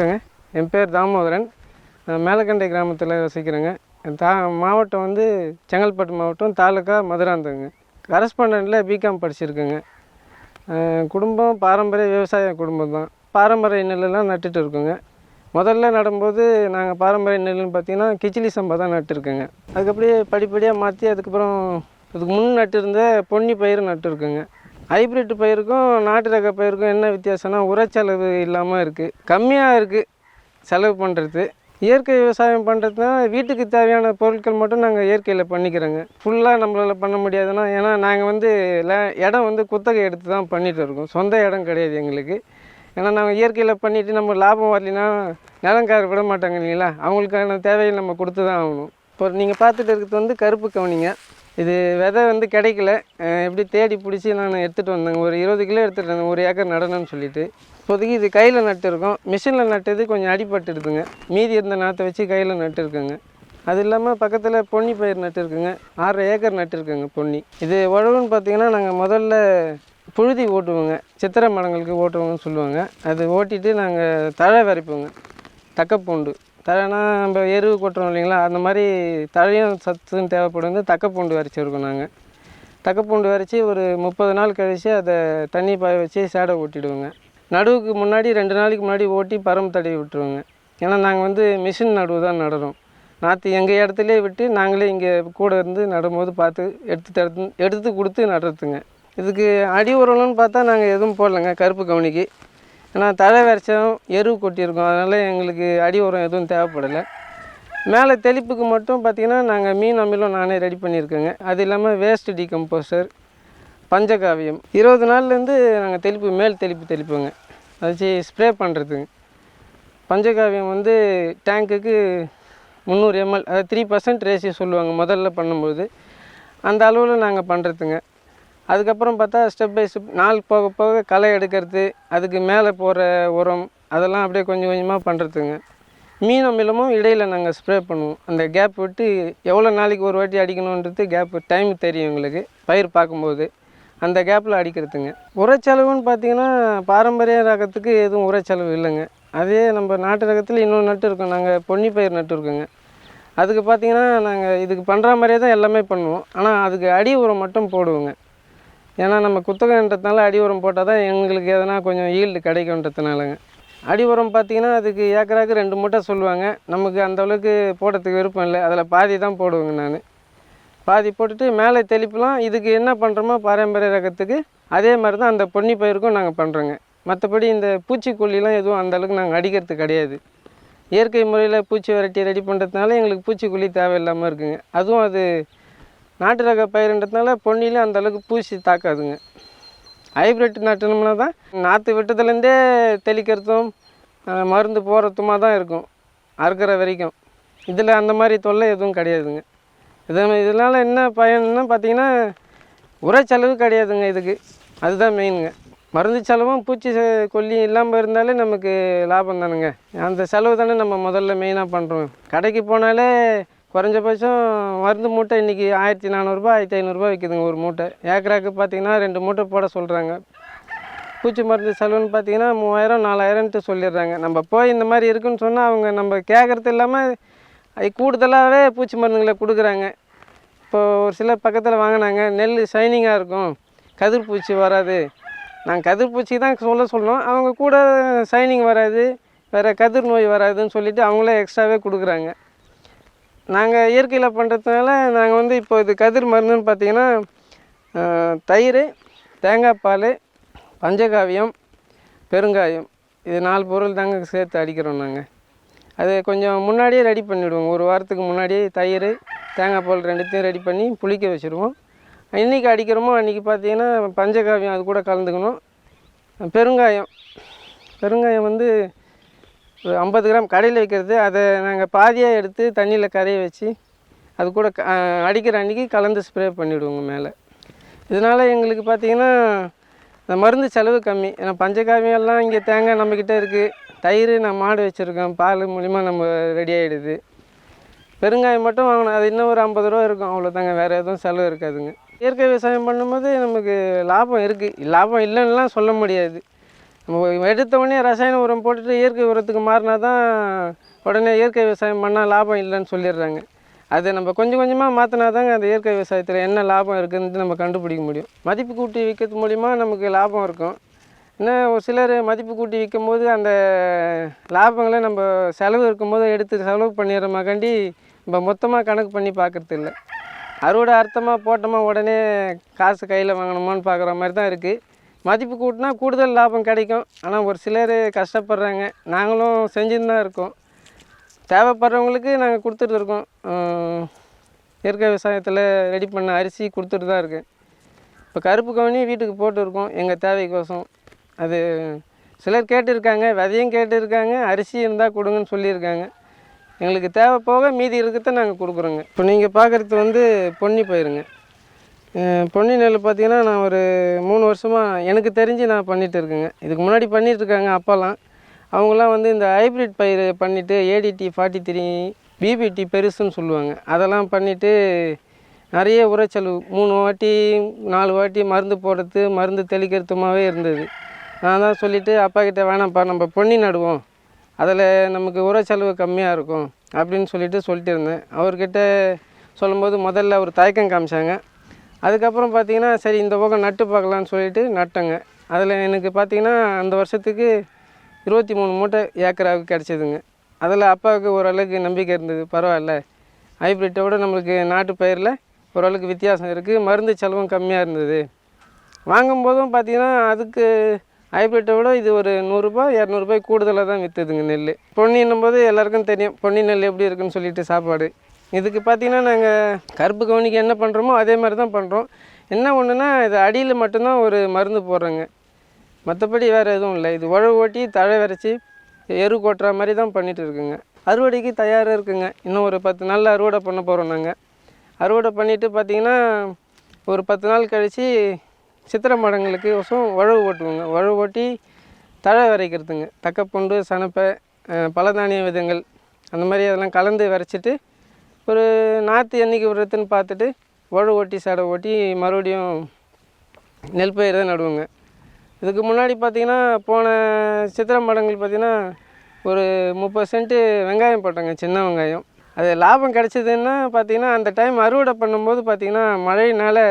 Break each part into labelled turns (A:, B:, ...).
A: வணக்கங்க. என் பேர் தாமோதரன். நான் மேலக்கண்டை கிராமத்தில் வசிக்கிறேங்க. தா மாவட்டம் வந்து செங்கல்பட்டு மாவட்டம் தாலுக்கா மதுராந்தங்க கரஸ்பாண்டண்ட்டில் பிகாம் படிச்சிருக்கேங்க. குடும்பம் பாரம்பரிய விவசாய குடும்பம் தான். பாரம்பரிய நெல்லெல்லாம் நட்டுட்டு இருக்கோங்க. முதல்ல நடும்போது நாங்கள் பாரம்பரிய நெல்லுன்னு பார்த்தீங்கன்னா கிச்சிலி சம்பா தான் நட்டுருக்கோங்க. அதுக்கப்படியே படிப்படியாக மாற்றி அதுக்கப்புறம் அதுக்கு முன் நட்டுருந்த பொன்னி பயிர் நட்டுருக்கோங்க. ஹைப்ரிட் பயிருக்கும் நாட்டு ரக பயிருக்கும் என்ன வித்தியாசம்னா உரச்செலவு இல்லாமல் இருக்குது கம்மியாக இருக்குது செலவு பண்ணுறது இயற்கை விவசாயம் பண்ணுறதுனா வீட்டுக்கு தேவையான பொருட்கள் மட்டும் நாங்கள் இயற்கையில் பண்ணிக்கிறோங்க. ஃபுல்லாக நம்மளால் பண்ண முடியாதுன்னா ஏன்னா நாங்கள் வந்து லே இடம் வந்து குத்தகை எடுத்து தான் பண்ணிகிட்டு இருக்கோம். சொந்த இடம் கிடையாது எங்களுக்கு. ஏன்னா நாங்கள் இயற்கையில் பண்ணிவிட்டு நம்ம லாபம் வரலைன்னா நிலங்கார விட மாட்டாங்க இல்லைங்களா? அவங்களுக்கான தேவையை நம்ம கொடுத்து தான் ஆகணும். இப்போ நீங்கள் பார்த்துட்டு இருக்கிறது வந்து கருப்பு கவனிங்க. இது விதை வந்து கிடைக்கல. எப்படி தேடி பிடிச்சி நான் எடுத்துகிட்டு வந்தேங்க ஒரு இருபது கிலோ எடுத்துகிட்டு வந்தேன். ஒரு ஏக்கர் நடணும்னு சொல்லிட்டு. இப்போதைக்கு இது கையில் நட்டுருக்கோம் மிஷினில் நட்டது கொஞ்சம் அடிபட்டுடுதுங்க. மீதி இருந்த நாற்றை வச்சு கையில் நட்டுருக்கோங்க. அது இல்லாமல் பக்கத்தில் பொன்னி பயிர் நட்டுருக்குங்க. ஆறரை ஏக்கர் நட்டுருக்குங்க பொன்னி. இது உழவுன்னு பார்த்தீங்கன்னா நாங்கள் முதல்ல புழுதி ஓட்டுவோங்க. சித்திரை மரங்களுக்கு ஓட்டுவோங்கன்னு சொல்லுவாங்க. அது ஓட்டிட்டு நாங்கள் தழை வரைப்போங்க. தக்கப்பூண்டு. தழைனா நம்ம எருவு கொட்டுறோம் இல்லைங்களா? அந்த மாதிரி தழையும் சத்துன்னு தேவைப்படுது. தக்கப்பூண்டு வரைச்சிருக்கோம் நாங்கள் தக்கப்பூண்டு விரைச்சி ஒரு முப்பது நாள் கழித்து அதை தண்ணி பாய வச்சு சேடை ஓட்டிடுவோங்க. நடுவுக்கு முன்னாடி ரெண்டு நாளைக்கு முன்னாடி ஓட்டி பரம் தடவி விட்டுருவோங்க. ஏன்னா நாங்கள் வந்து மிஷின் நடுவு தான் நடுறோம். நாற்று எங்கள் இடத்துலே விட்டு நாங்களே இங்கே கூட இருந்து நடும்போது பார்த்து எடுத்து எடுத்து எடுத்து கொடுத்து நடுறதுங்க. இதுக்கு அடி உரம்னு பார்த்தா நாங்கள் எதுவும் போடலைங்க. கருப்பு கவுனிக்கு. ஏன்னா தழை விரைச்சோம் எருவு கொட்டியிருக்கோம். அதனால் எங்களுக்கு அடி உரம் எதுவும் தேவைப்படலை. மேலே தெளிப்புக்கு மட்டும் பார்த்திங்கன்னா நாங்கள் மீன் அமிலம் நானே ரெடி பண்ணியிருக்கேங்க. அது இல்லாமல் வேஸ்ட் டீகம்போசர் பஞ்சகாவியம். இருபது நாள்லேருந்து நாங்கள் தெளிப்பு மேல் தெளிப்பு தெளிப்போங்க. அதை வச்சு ஸ்ப்ரே பண்ணுறதுங்க பஞ்சகாவியம் வந்து டேங்க்குக்கு முந்நூறு எம்எல் அதாவது த்ரீ பர்சன்ட் ரேஷியோ சொல்லுவாங்க முதல்ல பண்ணும்போது. அந்த அளவில் நாங்கள் பண்ணுறதுங்க அதுக்கப்புறம் பார்த்தா ஸ்டெப் பை ஸ்டெப் நாள் போக போக களை எடுக்கிறது அதுக்கு மேலே போகிற உரம் அதெல்லாம் அப்படியே கொஞ்சம் கொஞ்சமாக பண்ணுறதுங்க மீன் அமிலமும் இடையில் நாங்கள் ஸ்ப்ரே பண்ணுவோம். அந்த கேப் விட்டு எவ்வளோ நாளைக்கு ஒரு வாட்டி அடிக்கணுன்றது கேப் டைம் தெரியும் எங்களுக்கு பயிர் பார்க்கும்போது. அந்த கேப்பில் அடிக்கிறதுங்க. உரச்செலவுன்னு பார்த்தீங்கன்னா பாரம்பரிய ரகத்துக்கு எதுவும் உரச்செலவு இல்லைங்க. அதே நம்ம நாட்டு ரகத்தில் இன்னொன்று நட்டு இருக்கோம். நாங்கள் பொன்னி பயிர் நட்டு இருக்கோங்க. அதுக்கு பார்த்தீங்கன்னா நாங்கள் இதுக்கு பண்ணுற மாதிரியே தான் எல்லாமே பண்ணுவோம். ஆனால் அதுக்கு அடி உரம் மட்டும் போடுவோங்க. ஏன்னா நம்ம குத்தகன்றதுனால அடி உரம் போட்டால் தான் எங்களுக்கு எதனா கொஞ்சம் ஈல்டு கிடைக்குன்றதுனாலங்க. அடி உரம் பார்த்தீங்கன்னா அதுக்கு ஏக்கராக்கு ரெண்டு மூட்டை சொல்லுவாங்க. நமக்கு அந்தளவுக்கு போடுறதுக்கு விருப்பம் இல்லை. அதில் பாதி தான் போடுவேங்க நான். பாதி போட்டுட்டு மேலே தெளிப்புலாம் இதுக்கு என்ன பண்ணுறோமோ பாரம்பரிய ரகத்துக்கு அதே மாதிரி தான் அந்த பொன்னி பயிருக்கும் நாங்கள் பண்ணுறோங்க மற்றபடி இந்த பூச்சிக்கொல்லிலாம் எதுவும் அந்தளவுக்கு நாங்கள் அடிக்கிறது கிடையாது. இயற்கை முறையில் பூச்சி வரட்டி ரெடி பண்ணுறதுனால எங்களுக்கு பூச்சிக்கொல்லி தேவையில்லாமல் இருக்குங்க. அதுவும் அது நாட்டு ரக பயிருன்றதுனால பொன்னியில் அந்த அளவுக்கு பூச்சி தாக்காதுங்க. ஹைப்ரிட் நட்டுனோம்னா தான் நாற்று விட்டதுலேருந்தே தெளிக்கிறதும் மருந்து போடுறதுமா தான் இருக்கும் அறுக்கிற வரைக்கும். இதில் அந்த மாதிரி தொல்லை எதுவும் கிடையாதுங்க. இது இதனால் என்ன பயன்னா பார்த்தீங்கன்னா செலவு கிடையாதுங்க இதுக்கு. அதுதான் மெயினுங்க மருந்து செலவும் பூச்சி செ- கொல்லி இல்லாமல் இருந்தாலே நமக்கு லாபம் தானுங்க. அந்த செலவு தானே நம்ம முதல்ல மெயினாக பண்ணுறோம் கடைக்கு போனாலே குறைஞ்சபட்சம் மருந்து மூட்டை இன்றைக்கி ஆயிரத்தி நானூறுரூபா ஆயிரத்தி ஐநூறுரூபா விற்கிதுங்க ஒரு மூட்டை. ஏக்கராக்கு பார்த்தீங்கன்னா ரெண்டு மூட்டை போட சொல்கிறாங்க பூச்சி மருந்து செலவுன்னு பார்த்தீங்கன்னா மூவாயிரம் நாலாயிரம்ட்டு சொல்லிடுறாங்க. நம்ம போய் இந்த மாதிரி இருக்குன்னு சொன்னால் அவங்க நம்ம கேட்குறது இல்லாமல் அது கூடுதலாகவே பூச்சி மருந்துங்களை கொடுக்குறாங்க. இப்போ ஒரு சிலர் பக்கத்தில் வாங்கினாங்க நெல் ஷைனிங்காக இருக்கும் கதிர்பூச்சி வராது. நாங்கள் கதிர்பூச்சி தான் சொல்ல சொன்னோம் அவங்க கூட ஷைனிங் வராது வேறு கதிர் நோய் வராதுன்னு சொல்லிவிட்டு அவங்களே எக்ஸ்ட்ராவே கொடுக்குறாங்க. நாங்கள் இயற்கையில் பண்ணுறதுனால நாங்கள் வந்து இப்போ இது கதிர் மருந்துன்னு பார்த்தீங்கன்னா தயிர் தேங்காய் பால் பஞ்சகாவியம் பெருங்காயம் இது நாலு பொருள் தாங்க சேர்த்து அடிக்கிறோம் நாங்கள் அது கொஞ்சம் முன்னாடியே ரெடி பண்ணிவிடுவோம் ஒரு வாரத்துக்கு முன்னாடியே தயிர் தேங்காய் பால் ரெண்டுத்தையும் ரெடி பண்ணி புளிக்க வச்சுருவோம். இன்றைக்கி அடிக்கிறோமோ அன்றைக்கி பார்த்தீங்கன்னா பஞ்சகாவியம் அது கூட கலந்துக்கணும். பெருங்காயம் பெருங்காயம் வந்து ஒரு ஐம்பது கிராம் கடையில் வைக்கிறது அதை நாங்கள் பாதியாக எடுத்து தண்ணியில் கரைய வச்சு அது கூட க- அடிக்கிற அன்றைக்கி கலந்து ஸ்ப்ரே பண்ணிவிடுவோங்க மேலே. இதனால் எங்களுக்கு பார்த்திங்கன்னா இந்த மருந்து செலவு கம்மி. ஏன்னா பஞ்சகாவியெல்லாம் இங்கே தேங்காய் நம்மக்கிட்ட இருக்குது தயிர் நான் மாடு வச்சுருக்கேன். பால் மூலிமா நம்ம ரெடி ஆகிடுது பெருங்காயம் மட்டும் வாங்கணும். அது இன்னும் ஒரு ஐம்பது ரூபா இருக்கும். அவ்வளோதாங்க வேறு எதுவும் செலவு இருக்காதுங்க. இயற்கை விவசாயம் பண்ணும்போது நமக்கு லாபம் இருக்குது லாபம் இல்லைன்னுலாம் சொல்ல முடியாது. நம்ம எடுத்த உடனே ரசாயன உரம் போட்டுட்டு இயற்கை உரத்துக்கு மாறினா தான் உடனே இயற்கை விவசாயம் பண்ணால் லாபம் இல்லைன்னு சொல்லிடுறாங்க. அது நம்ம கொஞ்சம் கொஞ்சமாக மாற்றினா தாங்க அந்த இயற்கை விவசாயத்தில் என்ன லாபம் இருக்குதுன்னு நம்ம கண்டுபிடிக்க முடியும். மதிப்பு கூட்டி விற்கிறது மூலிமா நமக்கு லாபம் இருக்கும். இன்னும் ஒரு சிலர் மதிப்பு கூட்டி விற்கும் போது அந்த லாபங்களை நம்ம செலவு இருக்கும்போது எடுத்து செலவு பண்ணிடுறமாக்காண்டி நம்ம மொத்தமாக கணக்கு பண்ணி பார்க்குறது இல்லை. அறுவடை அர்த்தமாக போட்டோமா உடனே காசு கையில் வாங்கணுமான்னு பார்க்குற மாதிரி தான் இருக்குது மதிப்பு கூட்டினா கூடுதல் லாபம் கிடைக்கும். ஆனால் ஒரு சிலர் கஷ்டப்படுறாங்க. நாங்களும் செஞ்சுன்னு தான் இருக்கோம். தேவைப்படுறவங்களுக்கு நாங்கள் கொடுத்துட்டு இருக்கோம். இயற்கை விவசாயத்தில் ரெடி பண்ண அரிசி கொடுத்துட்டு தான் இருக்கேன் இப்போ கருப்பு கவனி வீட்டுக்கு போட்டுருக்கோம் எங்கள் தேவைக்கோசம். அது சிலர் கேட்டிருக்காங்க விதையும் கேட்டிருக்காங்க அரிசி இருந்தால் கொடுங்கன்னு சொல்லியிருக்காங்க. எங்களுக்கு தேவை போக மீதி இருக்கிறத நாங்கள் கொடுக்குறோங்க. இப்போ நீங்கள் பார்க்குறது வந்து பொன்னி போயிருங்க. பொன்னி நெல் பார்த்தீங்கன்னா நான் ஒரு மூணு வருஷமாக எனக்கு தெரிஞ்சு நான் பண்ணிகிட்டு இருக்கேங்க. இதுக்கு முன்னாடி பண்ணிகிட்ருக்காங்க அப்பாலாம் அவங்களாம் வந்து இந்த ஹைப்ரிட் பயிர் பண்ணிவிட்டு ஏடிடி ஃபார்ட்டி த்ரீ பிபிடி பெருசுன்னு சொல்லுவாங்க. அதெல்லாம் பண்ணிவிட்டு நிறைய உரச்செலவு. மூணு வாட்டி நாலு வாட்டி மருந்து போடுறது மருந்து தெளிக்கிறதுமாகவே இருந்தது. நான் தான் சொல்லிவிட்டு அப்பா கிட்டே வேணாம்ப்பா நம்ம பொன்னி நடுவோம். அதில் நமக்கு உரச்செலவு கம்மியாக இருக்கும். அப்படின்னு சொல்லிட்டு சொல்லிட்டு இருந்தேன். அவர்கிட்ட சொல்லும்போது முதல்ல அவர் தயக்கம் காமிச்சாங்க. அதுக்கப்புறம் பார்த்தீங்கன்னா சரி இந்த பக்கம் நட்டு பார்க்கலான்னு சொல்லிட்டு நட்டேங்க. அதில் எனக்கு பார்த்தீங்கன்னா அந்த வருஷத்துக்கு இருபத்தி மூணு மூட்டை ஏக்கராவுக்கு கிடச்சிதுங்க. அதில் அப்பாவுக்கு ஓரளவுக்கு நம்பிக்கை இருந்தது. பரவாயில்ல. ஹைப்ரிட்டை விட நம்மளுக்கு நாட்டு பயிரில் ஓரளவுக்கு வித்தியாசம் இருக்குது மருந்து செலவும் கம்மியாக இருந்தது. வாங்கும்போதும் பார்த்திங்கன்னா அதுக்கு ஹைப்ரிட்டை விட இது ஒரு நூறுரூபா இரநூறுபாய் கூடுதலாக தான் விற்றுதுங்க நெல். பொன்னின்னும் போது எல்லாருக்கும் தெரியும். பொன்னி நெல் எப்படி இருக்குன்னு சொல்லிட்டு சாப்பாடு. இதுக்கு பார்த்தீங்கன்னா நாங்கள் கருப்பு கவுனிக்கு என்ன பண்ணுறோமோ அதே மாதிரி தான் பண்ணுறோம். என்ன ஒன்றுனா இது அடியில் மட்டும்தான் ஒரு மருந்து போடுறோங்க. மற்றபடி வேறு எதுவும் இல்லை. இது உழவு ஓட்டி தழை வரைச்சி எரு கொட்டுற மாதிரி தான் பண்ணிகிட்டு இருக்குங்க. அறுவடைக்கு தயாராக இருக்குங்க. இன்னும் ஒரு பத்து நாளில் அறுவடை பண்ண போகிறோம் நாங்கள் அறுவடை பண்ணிவிட்டு பார்த்திங்கன்னா ஒரு பத்து நாள் கழித்து சித்திரை மடங்களுக்கு வருஷம் உழவு ஓட்டுவோங்க. உழவு ஓட்டி தழை விரைக்கிறதுங்க. தக்கப்பூண்டு சனப்பை பலதானிய விதங்கள் அந்த மாதிரி அதெல்லாம் கலந்து விரைச்சிட்டு ஒரு நாற்று என்றைக்கு விடுறதுன்னு பார்த்துட்டு உழவு ஓட்டி சடை ஓட்டி மறுபடியும் நெல் பயிர் தான் நடுவோங்க. இதுக்கு முன்னாடி பார்த்திங்கன்னா போன சித்திரை மடங்கள் பார்த்தீங்கன்னா ஒரு முப்பது சென்ட்டு வெங்காயம் போட்டோங்க சின்ன வெங்காயம். அது லாபம் கிடச்சிதுன்னா பார்த்திங்கன்னா அந்த டைம் அறுவடை பண்ணும்போது பார்த்தீங்கன்னா மழையினால்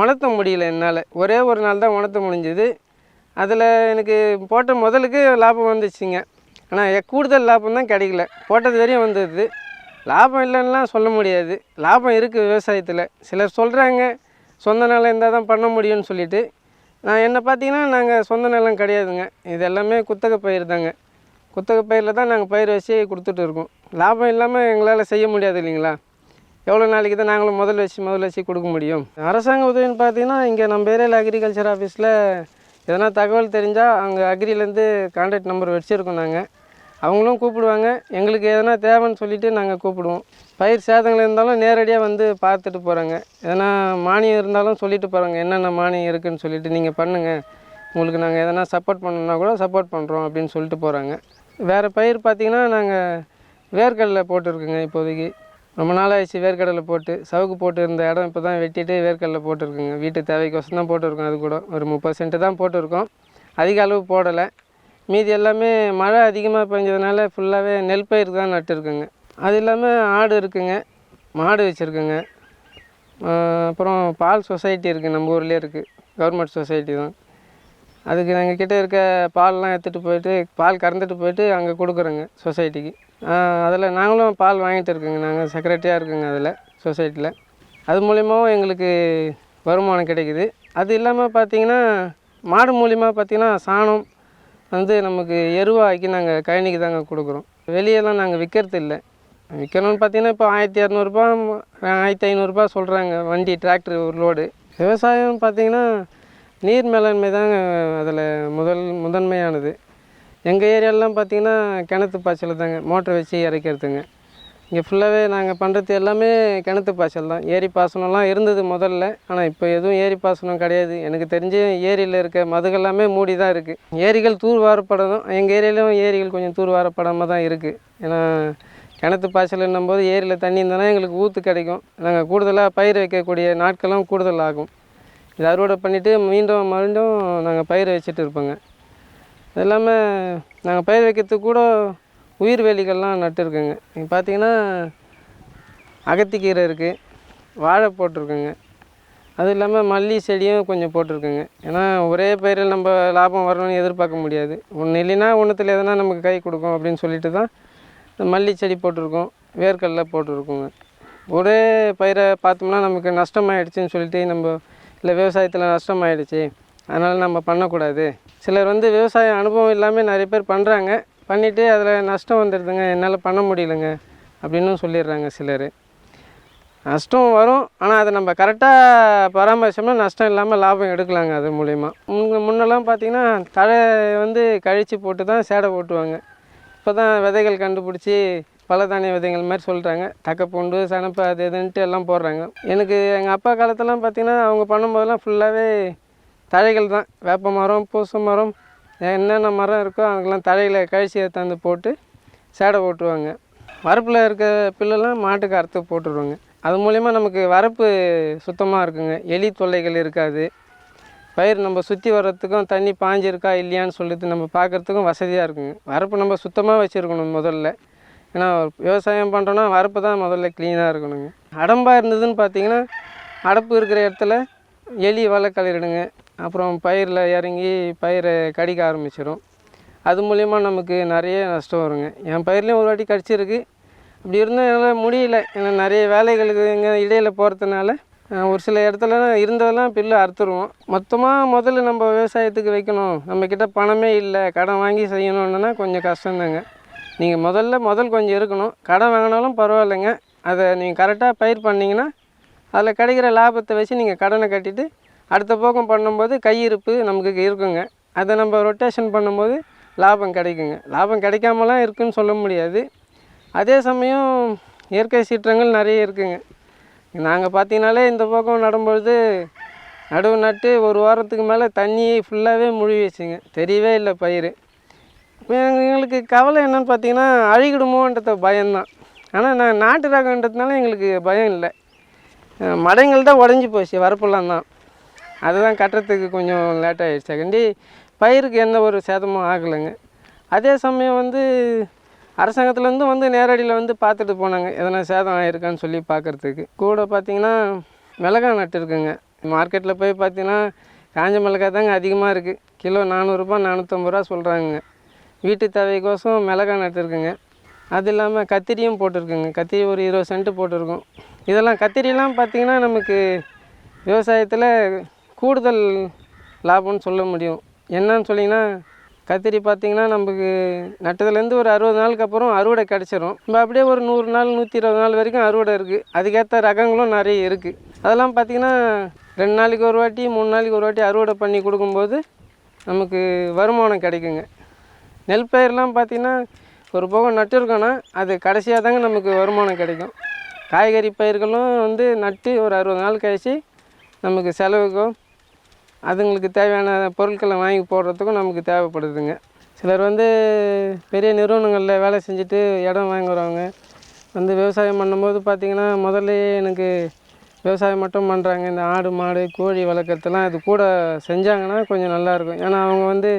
A: உணர்த்த முடியல என்னால். ஒரே ஒரு நாள் தான் உணர்த்த முடிஞ்சுது. அதில் எனக்கு போட்ட முதலுக்கு லாபம் வந்துச்சுங்க. ஆனால் கூடுதல் லாபம் தான் கிடைக்கல. போட்டது வரையும் வந்தது. லாபம் இல்லைன்னா சொல்ல முடியாது. லாபம் இருக்குது விவசாயத்தில். சிலர் சொல்கிறாங்க சொந்த நிலம் இருந்தால் தான் பண்ண முடியும்னு சொல்லிட்டு. நான் என்னை பார்த்தீங்கன்னா நாங்கள் சொந்த நிலம் கிடையாதுங்க. இது எல்லாமே குத்தகை பயிர் தாங்க. குத்தகை பயிரில் தான் நாங்கள் பயிர் வச்சு கொடுத்துட்டு இருக்கோம். லாபம் இல்லாமல் எங்களால் செய்ய முடியாது இல்லைங்களா? எவ்வளோ நாளைக்கு தான் நாங்களும் முதல் வச்சு முதல் வச்சு கொடுக்க முடியும்? அரசாங்க உதவின்னு பார்த்தீங்கன்னா இங்கே நம்ம ஏரியாவில் அக்ரிகல்ச்சர் ஆஃபீஸில் எதனா தகவல் தெரிஞ்சால் அங்கே அக்ரிலேருந்து கான்டாக்ட் நம்பர் வச்சுருக்கோம் நாங்கள் அவங்களும் கூப்பிடுவாங்க. எங்களுக்கு எதனா தேவைன்னு சொல்லிவிட்டு நாங்கள் கூப்பிடுவோம். பயிர் சேதங்கள் இருந்தாலும் நேரடியாக வந்து பார்த்துட்டு போகிறாங்க எதனா மானியம் இருந்தாலும் சொல்லிட்டு போகிறாங்க என்னென்ன மானியம் இருக்குன்னு சொல்லிட்டு நீங்கள் பண்ணுங்கள் உங்களுக்கு நாங்கள் எதனா சப்போர்ட் பண்ணணுன்னா கூட சப்போர்ட் பண்ணுறோம் அப்படின்னு சொல்லிட்டு போகிறாங்க வேறு பயிர் பார்த்திங்கன்னா நாங்கள் வேர்க்கடலை போட்டிருக்குங்க இப்போதைக்கு. ரொம்ப நாள் ஆயிடுச்சு வேர்க்கடலை போட்டு. சவுக்கு போட்டு இருந்த இடம் இப்போ தான் வெட்டிட்டு வேர்க்கடலை போட்டிருக்குங்க. வீட்டு தேவைக்கோசம் தான் போட்டிருக்கோம். அது கூட ஒரு முப்பது சென்ட்டு தான் போட்டிருக்கோம். அதிக அளவு போடலை. மீதி எல்லாமே மழை அதிகமாக பெஞ்சதுனால ஃபுல்லாகவே நெல் பயிர் தான் நட்டுருக்குங்க. அது இல்லாமல் ஆடு இருக்குங்க. மாடு வச்சுருக்குங்க. அப்புறம் பால் சொசைட்டி இருக்குது நம்ம ஊர்லேயே இருக்குது கவர்மெண்ட் சொசைட்டி தான். அதுக்கு நாங்கள் கிட்டே இருக்க பால்லாம் எடுத்துகிட்டு போயிட்டு பால் கறந்துட்டு போயிட்டு அங்கே கொடுக்குறோங்க சொசைட்டிக்கு. அதில் நாங்களும் பால் வாங்கிட்டு இருக்கோங்க. நாங்கள் செக்ரட்டரியாக இருக்குங்க அதில் சொசைட்டியில் அது மூலியமாகவும் எங்களுக்கு வருமானம் கிடைக்குது. அது இல்லாமல் பார்த்தீங்கன்னா மாடு மூலிமா பார்த்தீங்கன்னா சாணம் வந்து நமக்கு எருவாக்கி நாங்கள் கழனிக்கு தாங்க கொடுக்குறோம். வெளியெல்லாம் நாங்கள் விற்கிறது இல்லை. விற்கணும்னு பார்த்தீங்கன்னா இப்போ ஆயிரத்தி இரநூறுபா ஆயிரத்தி ஐநூறுரூபா சொல்கிறாங்க வண்டி டிராக்டர் ஒரு லோடு விவசாயம் பார்த்தீங்கன்னா நீர் மேலாண்மை தாங்க அதில் முதல் முதன்மையானது. எங்கள் ஏரியாலெலாம் பார்த்தீங்கன்னா கிணத்து பாய்ச்சல் தாங்க மோட்டர் வச்சு இறைக்கிறதுங்க. இங்கே ஃபுல்லாகவே நாங்கள் பண்ணுறது எல்லாமே கிணத்து பாய்ச்சல் தான். ஏரி பாசனம்லாம் இருந்தது முதல்ல. ஆனால் இப்போ எதுவும் ஏரி பாசனம் கிடையாது. எனக்கு தெரிஞ்சு ஏரியில் இருக்க மதுகெல்லாமே மூடி தான் இருக்குது ஏரிகள் தூர்வாரப்படணும். எங்கள் ஏரியாலையும் ஏரிகள் கொஞ்சம் தூர்வாரப்படாமல் தான் இருக்குது ஏன்னா கிணத்து பாய்ச்சல்ன்னும் போது ஏரியில் தண்ணி இருந்தனா எங்களுக்கு ஊற்று கிடைக்கும். நாங்கள் கூடுதலாக பயிர் வைக்கக்கூடிய நாட்களும் கூடுதல் ஆகும் இது அறுவடை பண்ணிவிட்டு மீண்டும் மீண்டும் நாங்கள் பயிர் வச்சுட்டு இருப்போங்க. அது இல்லாமல் நாங்கள் பயிர் வைக்கிறதுக்கு கூட உயிர் வேலிகள்லாம் நட்டுருக்கோங்க. நீங்கள் பார்த்தீங்கன்னா அகத்திக்கீரை இருக்குது வாழை போட்டிருக்கேங்க. அதுவும் இல்லாமல் மல்லி செடியும் கொஞ்சம் போட்டிருக்குங்க. ஏன்னா ஒரே பயிரில் நம்ம லாபம் வரணும்னு எதிர்பார்க்க முடியாது. ஒன்று இல்லைன்னா ஒன்றுத்தில் எதனா நமக்கு கை கொடுக்கும் அப்படின்னு சொல்லிட்டு தான் மல்லி செடி போட்டிருக்கோம் வேர்க்கடலை போட்டிருக்கோங்க. ஒரே பயிரை பார்த்தோம்னா நமக்கு நஷ்டமாயிடுச்சுன்னு சொல்லிட்டு நம்ம இல்லை விவசாயத்தில் நஷ்டமாயிடுச்சு. அதனால் நம்ம பண்ணக்கூடாது. சிலர் வந்து விவசாய அனுபவம் இல்லாமல் நிறைய பேர் பண்ணுறாங்க பண்ணிவிட்டு அதில் நஷ்டம் வந்துடுதுங்க என்னால் பண்ண முடியலங்க அப்படின்னு சொல்லிடுறாங்க சிலர். நஷ்டம் வரும் ஆனால் அதை நம்ம கரெக்டாக பராமரிச்சோம்னா நஷ்டம் இல்லாமல் லாபம் எடுக்கலாங்க அது மூலிமா முன் முன்னெல்லாம் பார்த்திங்கன்னா தழை வந்து கழித்து போட்டு தான் சேடை ஓட்டுவாங்க இப்போ தான் விதைகள் கண்டுபிடிச்சி பல தானிய விதைகள் மாதிரி சொல்கிறாங்க தக்கப்பூண்டு சனப்பு அது இதுன்ட்டு எல்லாம் போடுறாங்க. எனக்கு எங்கள் அப்பா காலத்தெல்லாம் பார்த்திங்கன்னா அவங்க பண்ணும்போதெல்லாம் ஃபுல்லாகவே தழைகள் தான். வேப்ப மரம் பூச மரம் என்னென்ன மரம் இருக்கோ அதுக்கெல்லாம் தலையில் கழிச்சி எடுத்தாந்து போட்டு சேடை ஓட்டுவாங்க வரப்பில் இருக்க பில்லுலாம் மாட்டுக்கு அறுத்து போட்டுருவாங்க. அது மூலிமா நமக்கு வரப்பு சுத்தமாக இருக்குங்க. எலி தொல்லைகள் இருக்காது. பயிர் நம்ம சுற்றி வர்றதுக்கும் தண்ணி பாஞ்சிருக்கா இல்லையான்னு சொல்லிட்டு நம்ம பார்க்குறதுக்கும் வசதியாக இருக்குங்க. வரப்பு நம்ம சுத்தமாக வச்சுருக்கணும் முதல்ல. ஏன்னா விவசாயம் பண்ணுறோன்னா வரப்பு தான் முதல்ல க்ளீனாக இருக்கணுங்க. அடம்பாக இருந்ததுன்னு பார்த்தீங்கன்னா அடப்பு இருக்கிற இடத்துல எலி வலை கழிடுங்க அப்புறம் பயிரில் இறங்கி பயிரை கடிக்க ஆரம்பிச்சிடும் அது மூலிமா நமக்கு நிறைய நஷ்டம் வருங்க. என் பயிர்லேயும் ஒரு வாட்டி கடிச்சிருக்கு. அப்படி இருந்தும் என்னால் முடியல. ஏன்னா நிறைய வேலைகளுக்கு இங்கே இடையில் போகிறதுனால ஒரு சில இடத்துல இருந்ததெல்லாம் பில்லு அறுத்துருவோம். மொத்தமாக முதல்ல நம்ம விவசாயத்துக்கு வைக்கணும். நம்மக்கிட்ட பணமே இல்லை. கடன் வாங்கி செய்யணுன்னா கொஞ்சம் கஷ்டம்தாங்க. நீங்கள் முதல்ல முதல் கொஞ்சம் இருக்கணும். கடன் வாங்கினாலும் பரவாயில்லைங்க. அதை நீங்கள் கரெக்டாக பயிர் பண்ணிங்கன்னா அதில் கிடைக்கிற லாபத்தை வச்சு நீங்கள் கடனை கட்டிட்டு அடுத்த போக்கம் பண்ணும்போது கையிருப்பு நமக்கு இருக்குங்க. அதை நம்ம ரொட்டேஷன் பண்ணும்போது லாபம் கிடைக்குங்க. லாபம் கிடைக்காமலாம் இருக்குன்னு சொல்ல முடியாது. அதே சமயம் இயற்கை சீற்றங்கள் நிறைய இருக்குங்க. நாங்கள் பார்த்தீங்கனாலே இந்த பக்கம் நடும்பொழுது நடுவு நட்டு ஒரு வாரத்துக்கு மேலே தண்ணி ஃபுல்லாகவே முழுகிடுச்சுங்க. தெரியவே இல்லை பயிர் எங்களுக்கு கவலை என்னென்னு பார்த்தீங்கன்னா அழுகிடுமோன்றத பயம்தான். ஆனால் நான் நாட்டு ரகன்றதுனால எங்களுக்கு பயம் இல்லை. மடைங்கள் தான் உடஞ்சி போச்சு வரப்பெல்லாம் தான். அதுதான் கட்டுறதுக்கு கொஞ்சம் லேட் ஆகிடுச்சு பயிருக்கு எந்த ஒரு சேதமும் ஆகலைங்க. அதே சமயம் வந்து அரசாங்கத்துலேருந்து வந்து நேரடியில் வந்து பார்த்துட்டு போனாங்க. எதனா சேதம் ஆகிருக்கான்னு சொல்லி பார்க்குறதுக்கு. கூட பார்த்தீங்கன்னா மிளகா நட்டுருக்குங்க மார்க்கெட்டில் போய் பார்த்தீங்கன்னா காஞ்ச மிளகாய் தாங்க அதிகமாக இருக்குது கிலோ நானூறுரூபா நானூற்றம்பது ரூபா சொல்கிறாங்க வீட்டு தேவைக்கோசம் மிளகா நட்டுருக்குங்க அது இல்லாமல் கத்திரியும் போட்டிருக்குங்க. கத்திரி ஒரு இருபது சென்ட்டு போட்டிருக்கோம். இதெல்லாம் கத்திரிலாம் பார்த்திங்கன்னா நமக்கு விவசாயத்தில் கூடுதல் லாபம்னு சொல்ல முடியும். என்னன்னு சொன்னீங்கன்னா கத்திரி பார்த்திங்கன்னா நமக்கு நட்டதுலேருந்து ஒரு அறுபது நாளுக்கு அப்புறம் அறுவடை கிடச்சிரும். நம்ம அப்படியே ஒரு நூறு நாள் நூற்றி இருபது நாள் வரைக்கும் அறுவடை இருக்குது அதுக்கேற்ற ரகங்களும் நிறைய இருக்குது அதெல்லாம் பார்த்திங்கன்னா ரெண்டு நாளைக்கு ஒரு வாட்டி மூணு நாளைக்கு ஒரு வாட்டி அறுவடை பண்ணி கொடுக்கும்போது நமக்கு வருமானம் கிடைக்குங்க. நெல் பயிரெலாம் பார்த்திங்கன்னா ஒரு போகம் நட்டுருக்கோன்னா அது கடைசியாக தாங்க நமக்கு வருமானம் கிடைக்கும். காய்கறி பயிர்களும் வந்து நட்டு ஒரு அறுபது நாள் கழிச்சு நமக்கு செலவுக்கும் அதுங்களுக்கு தேவையான பொருட்களை வாங்கி போடுறதுக்கும் நமக்கு தேவைப்படுதுங்க. சிலர் வந்து பெரிய நிறுவனங்களில் வேலை செஞ்சுட்டு இடம் வாங்குறவங்க. வந்து விவசாயம் பண்ணும்போது பார்த்திங்கன்னா முதல்லயே எனக்கு விவசாயம் மட்டும் பண்ணுறாங்க இந்த ஆடு மாடு கோழி வளர்க்குறதுலாம் இது கூட செஞ்சாங்கன்னா கொஞ்சம் நல்லாயிருக்கும் ஏன்னா அவங்க வந்து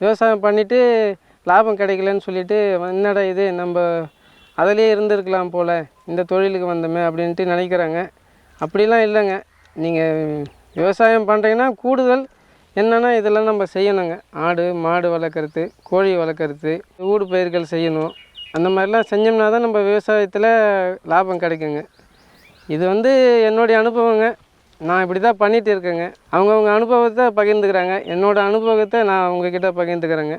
A: விவசாயம் பண்ணிவிட்டு லாபம் கிடைக்கலன்னு சொல்லிட்டு என்னடா இது நம்ம அதிலே இருந்திருக்கலாம் போல் இந்த தொழிலுக்கு வந்தோமே அப்படின்ட்டு நினைக்கிறாங்க. அப்படிலாம் இல்லைங்க. நீங்கள் விவசாயம் பண்ணுறீங்கன்னா கூடுதல் என்னென்னா இதெல்லாம் நம்ம செய்யணுங்க. ஆடு மாடு வளர்க்குறது கோழி வளர்க்குறது ஊடு பயிர்கள் செய்யணும். அந்த மாதிரிலாம் செஞ்சோம்னா தான் நம்ம விவசாயத்தில் லாபம் கிடைக்குங்க. இது வந்து என்னுடைய அனுபவங்க. நான் இப்படி தான் பண்ணிகிட்டு இருக்கேங்க. அவங்கவுங்க அனுபவத்தை பகிர்ந்துக்கிறாங்க. என்னோடய அனுபவத்தை நான் அவங்கக்கிட்ட பகிர்ந்துக்கிறேங்க.